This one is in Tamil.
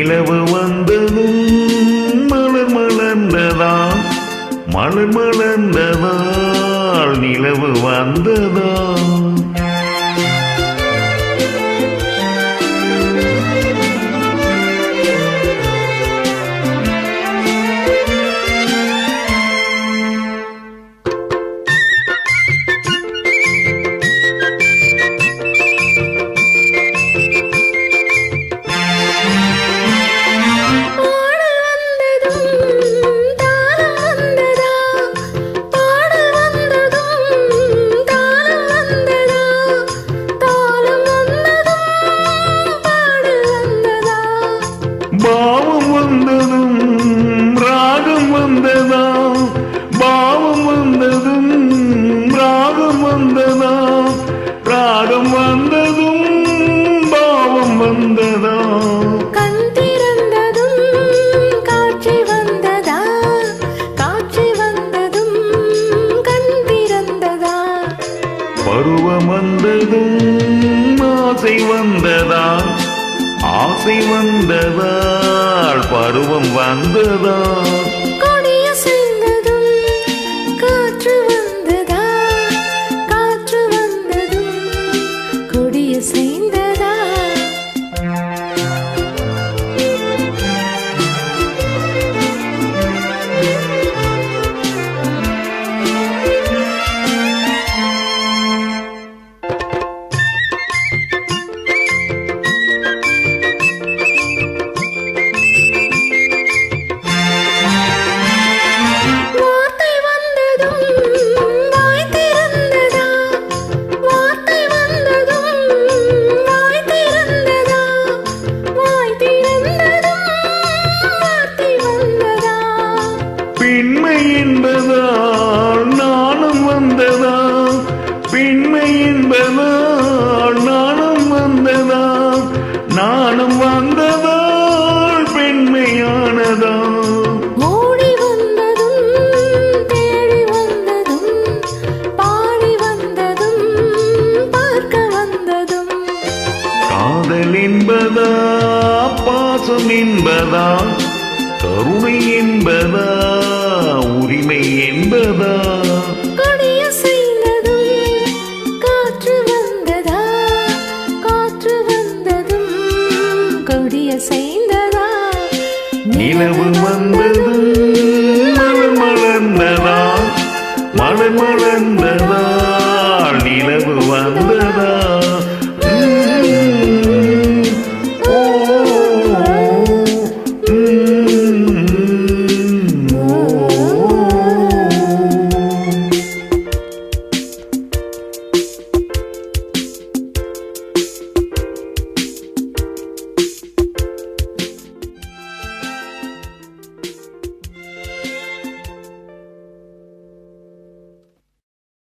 நிலவு வந்ததும் மலர் மலர்ந்ததா? மலர் மலர்ந்ததால் நிலவு வந்ததா? பெரும் ஆசை வந்ததா? ஆசை வந்ததால் பருவம் வந்ததா? வந்ததும் பாடி வந்ததும் பார்க்க வந்ததும். காதல் என்பதா பாசம் என்பதா கருணை என்பதா உரிமை என்பதா நிலவு வந்தது மலர் மலர்ந்ததா? மலர் மலர்ந்ததா